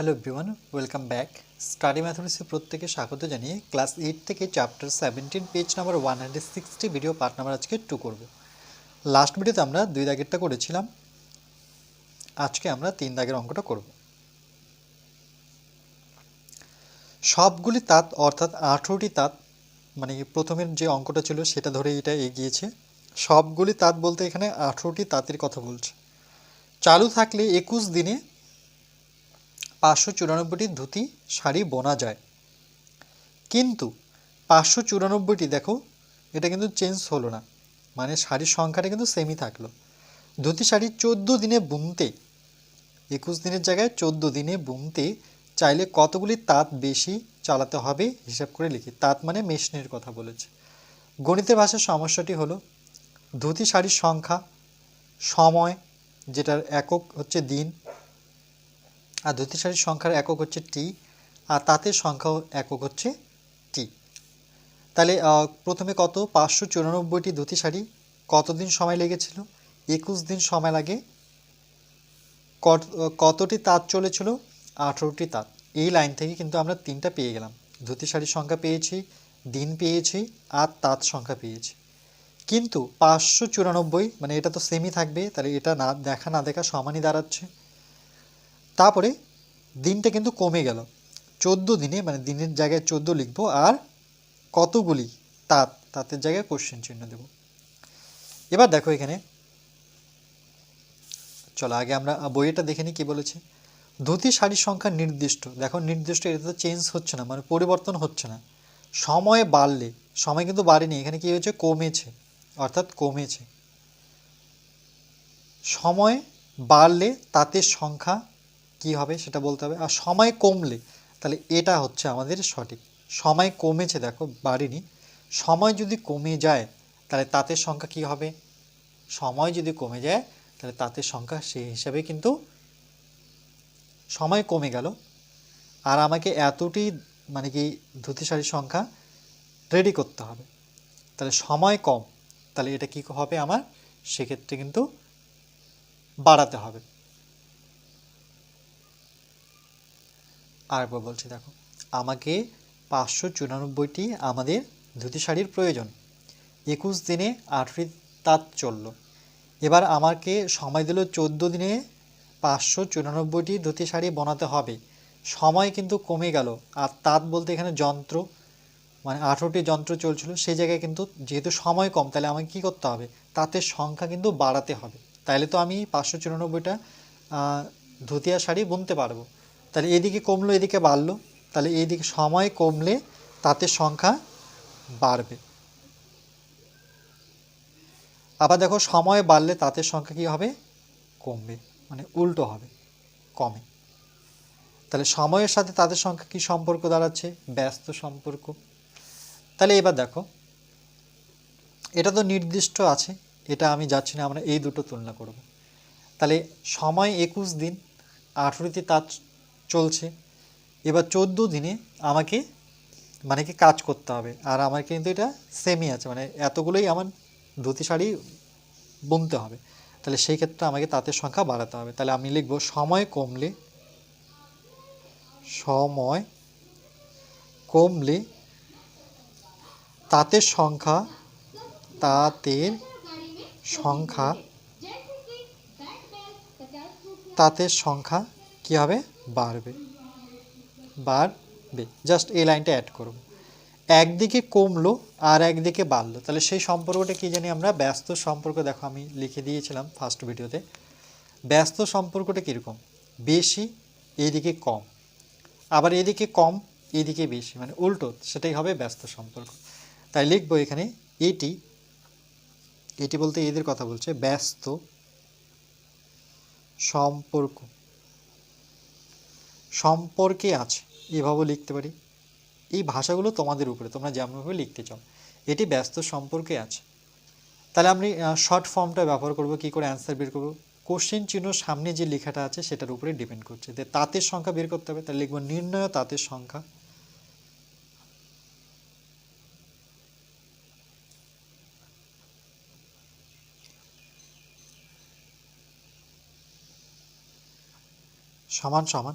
Hello everyone welcome back study ম্যাথমেটিক্সে প্রত্যেকে স্বাগত জানিয়ে ক্লাস এইট থেকে chapter seventeen page number one hundred sixty video part number আজকে two করব। লাস্ট ভিডিওতে আমরা দুই দাগেরটা করেছিলাম। আজকে আমরা তিন দাগের অঙ্কটা করব। সবগুলি তাঁত, অর্থাৎ আঠেরোটি তাঁত মানে প্রথমের যে অঙ্কটা ছিল সেটা ধরে এটা এগিয়েছে। সবগুলি তাঁত বলতে এখানে আঠেরোটি তাঁতের কথা বলছে। চালু থাকলে একুশ দিনে পাঁচশো চুরানব্বইটি ধুতি, শাড়ি বোনা যায়। কিন্তু পাঁচশো চুরানব্বইটি দেখো, এটা কিন্তু চেঞ্জ হলো না। মানে শাড়ির সংখ্যাটা কিন্তু সেমই থাকল। ধুতি শাড়ি চোদ্দ দিনে বুনতে, একুশ দিনের জায়গায় চোদ্দ দিনে বুনতে চাইলে কতগুলি তাঁত বেশি চালাতে হবে, হিসাব করে লিখি। তাঁত মানে মেশিনের কথা বলেছে। গণিতের ভাষার সমস্যাটি হলো, ধুতি শাড়ির সংখ্যা, সময়, যেটার একক হচ্ছে দিন আর ধুতি শাড়ির সংখ্যার একক হচ্ছে টি আর তাঁতের সংখ্যাও একক হচ্ছে টি তাহলে প্রথমে কত? পাঁচশো চুরানব্বইটি ধুতি শাড়ি কতদিন সময় লেগেছিল? একুশ দিন সময় লাগে। কত, কতটি তাঁত চলেছিল? আঠেরোটি তাঁত এই লাইন থেকে কিন্তু আমরা তিনটা পেয়ে গেলাম। ধুতি শাড়ির সংখ্যা পেয়েছি, দিন পেয়েছি, আর তাঁত সংখ্যা পেয়েছি। কিন্তু পাঁচশো চুরানব্বই মানে এটা তো সেমই থাকবে, তাহলে এটা না দেখা না দেখা সমানই দাঁড়াচ্ছে। তারপরে দিনটা কিন্তু কমে গেল। চোদ্দ দিনে মানে দিনের জায়গায় চোদ্দ লিখব আর কতগুলি তাঁত তাঁতের জায়গায় কোশ্চেন চিহ্ন দেব। এবার দেখো এখানে। চলো আগে আমরা বইটা দেখে নিই কী বলেছে। ধুতি শাড়ির সংখ্যা নির্দিষ্ট। দেখো নির্দিষ্ট এটা তো চেঞ্জ হচ্ছে না মানে পরিবর্তন হচ্ছে না। সময় বাড়লে, সময় কিন্তু বাড়েনি, এখানে কি হয়েছে? কমেছে, অর্থাৎ কমেছে। সময় বাড়লে তাঁতের সংখ্যা কি হবে সেটা বলতে হবে। আর সময় কমলে, তাহলে এটা হচ্ছে আমাদের সঠিক। সময় কমেছে দেখো, বাড়েনি। সময় যদি কমে যায়, তাহলে তাঁতের সংখ্যা কি হবে? সময় যদি কমে যায়, তাহলে তাঁতের সংখ্যা সেই হিসাবে কিন্তু সময় কমে গেল। আর আমাকে এতটি মানে কি ধুতি শাড়ির সংখ্যা রেডি করতে হবে। তাহলে সময় কম, তাহলে এটা কি হবে আমার? সেক্ষেত্রে কিন্তু বাড়াতে হবে। আরেকবার বলছি, দেখো, আমাকে পাঁচশো চুরানব্বইটি আমাদের ধুতি শাড়ির প্রয়োজন। একুশ দিনে আঠেরো তাঁত চলল। এবার আমাকে সময় দিল চোদ্দ দিনে পাঁচশো চুরানব্বইটি ধুতি শাড়ি বানাতে হবে। সময় কিন্তু কমে গেল। আর তাঁত বলতে এখানে যন্ত্র মানে আঠেরোটি যন্ত্র চলছিল, সেই জায়গায় কিন্তু যেহেতু সময় কম, তাহলে আমাকে কী করতে হবে? তাঁতের সংখ্যা কিন্তু বাড়াতে হবে। তাহলে তো আমি পাঁচশো চুরানব্বইটা ধুতি আর শাড়ি বুনতে পারব। তাহলে এদিকে কমলো, এদিকে বাড়লো। তাহলে এইদিকে সময় কমলে তাঁতের সংখ্যা বাড়বে। আবার দেখো, সময় বাড়লে তাঁতের সংখ্যা কী হবে? কমবে মানে উল্টো হবে, কমে। তাহলে সময়ের সাথে তাদের সংখ্যা কী সম্পর্ক দাঁড়াচ্ছে? ব্যস্ত সম্পর্ক। তাহলে এবার দেখো, এটা তো নির্দিষ্ট আছে, এটা আমি যাচ্ছি না, আমরা এই দুটো তুলনা করব। তাহলে সময় একুশ দিন আঠেরোতে তাঁত চলছে। এবার চোদ্দ দিনে আমাকে মানে কি কাজ করতে হবে। আর আমার কিন্তু এটা সেমই আছে মানে এতগুলোই আমার ধুতি শাড়ি বুনতে হবে। তাহলে সেই ক্ষেত্রে আমাকে তাঁতের সংখ্যা বাড়াতে হবে। তাহলে আমি লিখব সময় কমলে সময় কমলে তাঁতের সংখ্যা তাঁতের সংখ্যা তাঁতের সংখ্যা কী হবে? বাড়বে বাড়বে জাস্ট এই লাইনটা অ্যাড করব একদিকে কমলো আর একদিকে বাড়লো তাহলে সেই সম্পর্কটা কি জানি আমরা? ব্যস্ত সম্পর্ক। দেখো আমি লিখে দিয়েছিলাম ফার্স্ট ভিডিওতে। ব্যস্ত সম্পর্কটা কীরকম? বেশি, এদিকে কম। আবার এদিকে কম, এদিকে বেশি। মানে উল্টো, সেটাই হবে ব্যস্ত সম্পর্ক। তাই লিখব এখানে, এটি এটি বলতে এদের কথা বলছে, ব্যস্ত সম্পর্ক। সম্পর্কে আছে। এভাবেও লিখতে পারি। এই ভাষাগুলো তোমাদের উপরে, তোমরা যেমনভাবে লিখতে চাও। এটি ব্যস্ত সম্পর্কে আছে। তাহলে আমি শর্ট ফর্মটা ব্যবহার করব, কি করে অ্যান্সার বের করব? কোশ্চেন চিহ্ন সামনে যে লেখাটা আছে, সেটার উপরে ডিপেন্ড করছে। যে তাঁতের সংখ্যা বের করতে হবে, তাহলে লিখব নির্ণয় তাঁতের সংখ্যা। সমান সমান।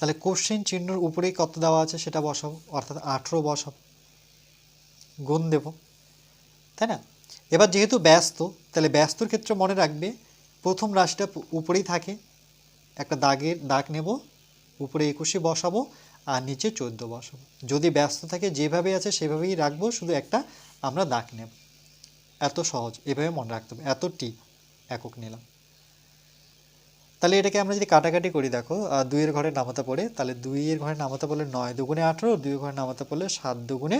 তাহলে কোশ্চেন চিহ্নর উপরেই কত দেওয়া আছে সেটা বসাবো, অর্থাৎ আঠেরো বসাবো। গুণ দেব, তাই না? এবার যেহেতু ব্যস্ত, তাহলে ব্যস্তর ক্ষেত্রে মনে রাখবে, প্রথম রাশিটা উপরেই থাকে, একটা দাগের দাগ নেব, উপরে একুশে বসাবো, আর নিচে চোদ্দ বসাবো। যদি ব্যস্ত থাকে, যেভাবে আছে সেভাবেই রাখব, শুধু একটা আমরা দাগ নেব। এত সহজ, এভাবে মনে রাখতে হবে। এত টি একক নিলাম। তাহলে এটাকে আমরা যদি কাটাকাটি করি, দেখো দুইয়ের ঘরে নামাতে পড়ে, তাহলে দুইয়ের ঘরে নামাতে পড়লে নয় দুগুণে আঠেরো দুই ঘরে নামাতে পড়লে সাত দুগুণে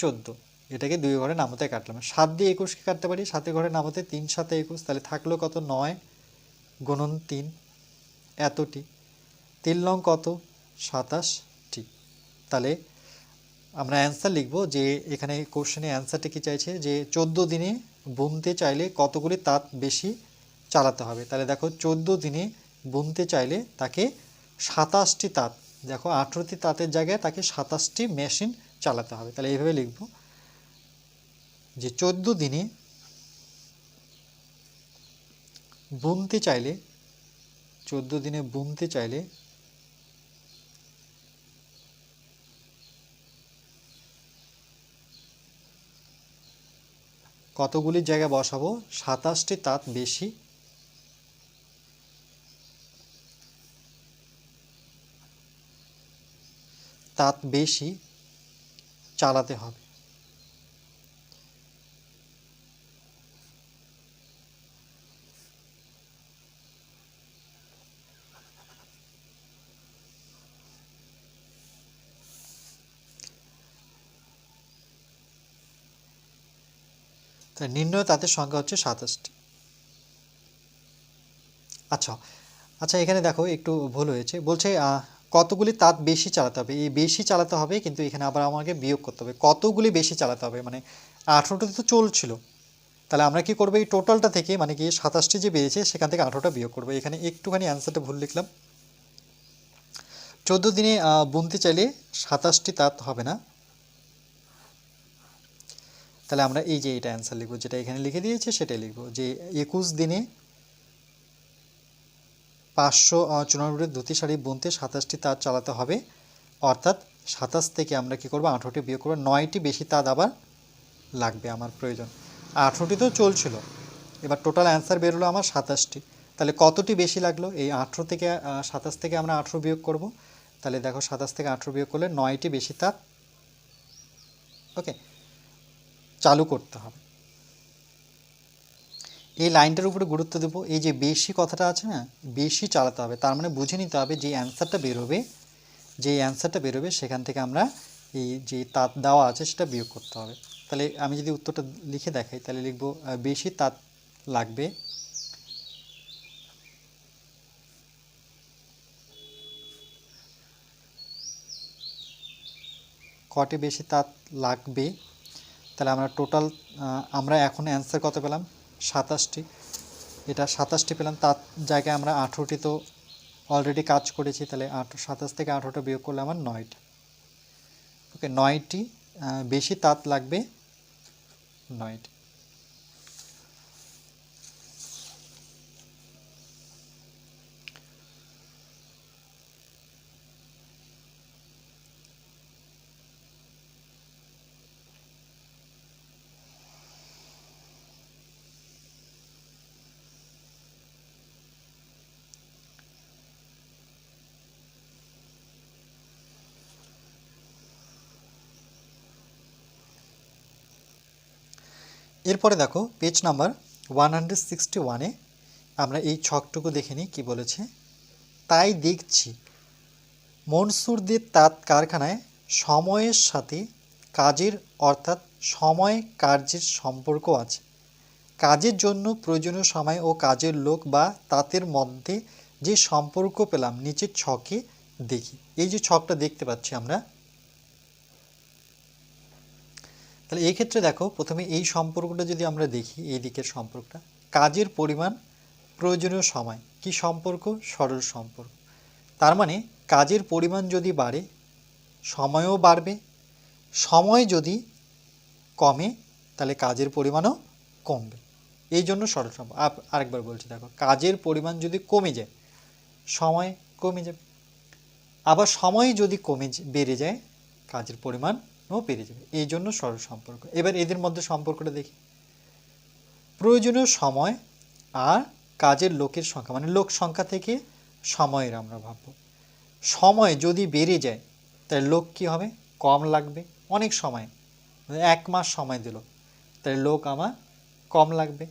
চোদ্দ। এটাকে দুই ঘরে নামাতে কাটলাম। সাত দিয়ে একুশকে কাটতে পারি? সাতের ঘরে নামাতে তিন সাথে একুশ, তাহলে থাকল কত? নয় গুণন তিন। এতটি। তিন লং কত? সাতাশটি তাহলে আমরা অ্যান্সার লিখব যে এখানে কোশ্চেনে অ্যান্সারটা কি চাইছে? যে চোদ্দ দিনে বুনতে চাইলে কতগুলি তাঁত বেশি চালাতে হবে। তাহলে দেখো চোদ্দ দিনে বুনতে চাইলে তাকে সাতাশটি তাঁত, দেখো আঠেরোটি তাঁতের জায়গায় তাকে সাতাশটি মেশিন চালাতে হবে। তাহলে এইভাবে লিখব যে চোদ্দ দিনে বুনতে চাইলে, চোদ্দ দিনে বুনতে চাইলে কতগুলি জায়গায় বসাবো? সাতাশটি তাঁত বেশি তাঁত বেশি চালাতে হবে। তাই নির্ণয় তাদের সংখ্যা হচ্ছে সাতাশটি। আচ্ছা আচ্ছা এখানে দেখো একটু ভুল হয়েছে। বলছে কতগুলি তাঁত বেশি চালাতে হবে? এই বেশি চালাতে হবে, কিন্তু এখানে আবার আমাকে বিয়োগ করতে হবে। কতগুলি বেশি চালাতে হবে? মানে আঠেরোটা তো চলছিল। তাহলে আমরা কি করব? এই টোটালটা থেকে মানে কি সাতাশটি যে বেরিয়েছে সেখান থেকে আঠেরোটা বিয়োগ করব। এখানে একটুখানি অ্যান্সারটা ভুল লিখলাম। চোদ্দ দিনে বুনতে চাইলে সাতাশটি তাঁত হবে না। তাহলে আমরা এই যে এটা অ্যান্সার লিখব, যেটা এখানে লিখে দিয়েছে, সেটাই লিখব যে একুশ দিনে পাঁচশো চুনানব্বই ধুতি শাড়ি বুনতে সাতাশটি তাঁত চালাতে হবে। অর্থাৎ সাতাশ থেকে আমরা কি করব? আঠেরোটি বিয়োগ করব। নয়টি বেশি তাঁত আবার লাগবে আমার প্রয়োজন। আঠেরোটি তো চলছিল। এবার টোটাল অ্যান্সার বেরোলো আমার সাতাশটি। তাহলে কতটি বেশি লাগল? এই আঠেরো থেকে সাতাশ থেকে আমরা আঠেরো বিয়োগ করব। তাহলে দেখো সাতাশ থেকে আঠেরো বিয়োগ করলে নয়টি বেশি তাঁত। ওকে? চালু করতে হবে। এই লাইনটার উপরে গুরুত্ব দেবো। এই যে বেশি কথাটা আছে না, বেশি চালাতে হবে। তার মানে বুঝে নিতে হবে যে অ্যান্সারটা বেরোবে, যে অ্যান্সারটা বেরোবে সেখান থেকে আমরা এই যে তাঁত দেওয়া আছে সেটা বিয়োগ করতে হবে। তাহলে আমি যদি উত্তরটা লিখে দেখাই, তাহলে লিখব বেশি তাঁত লাগবে। কটি বেশি তাঁত লাগবে? তাহলে আমরা টোটাল আমরা এখন অ্যান্সার কত পেলাম? সাতাশটি। এটা সাতাশটি পেলাম, তার জায়গায় আমরা আঠেরোটি তো অলরেডি কাজ করেছি, তাহলে আঠেরো সাতাশ থেকে আঠেরোটা বিয়োগ করলে আমার নয়টি। ওকে নয়টি বেশি তাঁত লাগবে নয়টি। এরপরে দেখো page number one hundred sixty ওয়ানে আমরা এই ছকটুকু দেখে নিই কী বলেছে। তাই দেখছি, মনসুরদের তাঁত কারখানায় সময়ের সাথে কাজের, অর্থাৎ সময় কার্যের সম্পর্ক আছে। কাজের জন্য প্রয়োজনীয় সময় ও কাজের লোক বা তাঁতের মধ্যে যে সম্পর্ক পেলাম, নিচের ছকে দেখি। এই যে ছকটা দেখতে পাচ্ছি আমরা তাহলে এই ক্ষেত্রে দেখো, প্রথমে এই সম্পর্কটা যদি আমরা দেখি, এই দিকের সম্পর্কটা, কাজের পরিমাণ, প্রয়োজনীয় সময়, কি সম্পর্ক? সরল সম্পর্ক। তার মানে কাজের পরিমাণ যদি বাড়ে, সময়ও বাড়বে। সময় যদি কমে, তাহলে কাজের পরিমাণও কমবে। এই জন্য সরল সম্পর্ক। আরেকবার বলছি, দেখো, কাজের পরিমাণ যদি কমে যায়, সময় কমে যাবে। আবার সময় যদি কমে বেড়ে যায়, কাজের পরিমাণও বেড়ে যাবে। এই জন্য সরল সম্পর্ক। এবার এদের মধ্যে সম্পর্কটা দেখি। প্রয়োজনীয় সময় আর কাজের লোকের সংখ্যা মানে লোক সংখ্যা থেকে সময়ের আমরা ভাববো। সময় যদি বেড়ে যায়, তাহলে লোক কি হবে? কম লাগবে। অনেক সময়। মানে এক মাস সময় দিল। তাহলে লোক আমার কম লাগবে।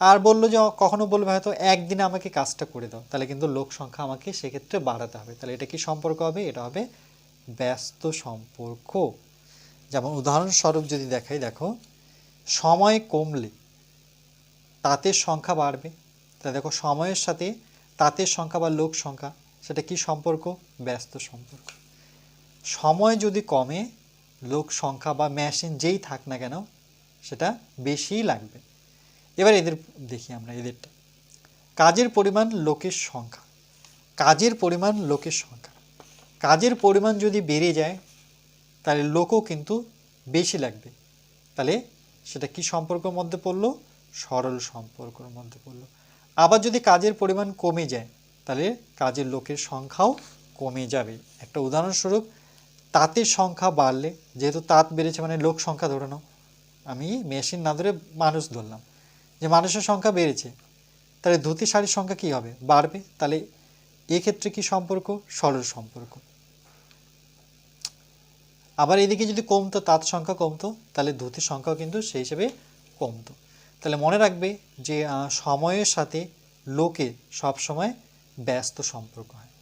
আর বলল যে, কখনো বলবে হয়তো একদিনে আমাকে কাজটা করে দাও। তাহলে কিন্তু লোক সংখ্যা আমাকে সেক্ষেত্রে বাড়াতে হবে। তাহলে এটা কি সম্পর্ক হবে? এটা হবে ব্যস্ত সম্পর্ক। যেমন উদাহরণস্বরূপ যদি দেখাই, দেখো, সময় কমলে তাঁতের সংখ্যা বাড়বে। তা দেখো, সময়ের সাথে তাঁতের সংখ্যা বা লোক সংখ্যা, সেটা কি সম্পর্ক? ব্যস্ত সম্পর্ক। সময় যদি কমে, লোক সংখ্যা বা মেশিন যেই থাক না কেন, সেটা বেশিই লাগবে। এবার এদের দেখি আমরা এদেরটা। কাজের পরিমাণ, লোকের সংখ্যা। কাজের পরিমাণ, লোকের সংখ্যা। কাজের পরিমাণ যদি বেড়ে যায় তাহলে লোকও কিন্তু বেশি লাগবে। তাহলে সেটা কি সম্পর্কের মধ্যে পড়ল? সরল সম্পর্কের মধ্যে পড়ল। আবার যদি কাজের পরিমাণ কমে যায়, তাহলে কাজের লোকের সংখ্যাও কমে যাবে। একটা উদাহরণস্বরূপ, তাঁতের সংখ্যা বাড়লে, যেহেতু তাঁত বেড়েছে মানে লোক সংখ্যা ধরে নাও, আমি মেশিন না ধরে মানুষ ধরলাম, যে মানুষের সংখ্যা বেড়েছে, তাহলে ধুতি শাড়ির সংখ্যা কি হবে? বাড়বে। তাহলে এক্ষেত্রে কি সম্পর্ক? সরল সম্পর্ক। আবার এদিকে যদি কমতো তাঁত সংখ্যা কমতো, তাহলে ধুতির সংখ্যাও কিন্তু সেই হিসেবে কমতো। তাহলে মনে রাখবে যে সময়ের সাথে লোকে সবসময় ব্যস্ত সম্পর্ক হয়।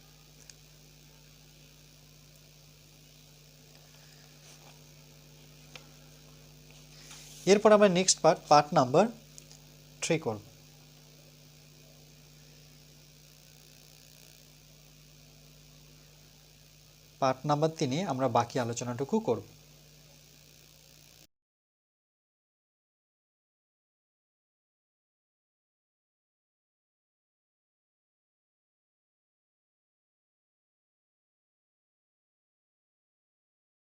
এরপর আমরা next part part number three করব। পার্ট নাম্বার তিনে আমরা বাকি আলোচনাটুকু করব।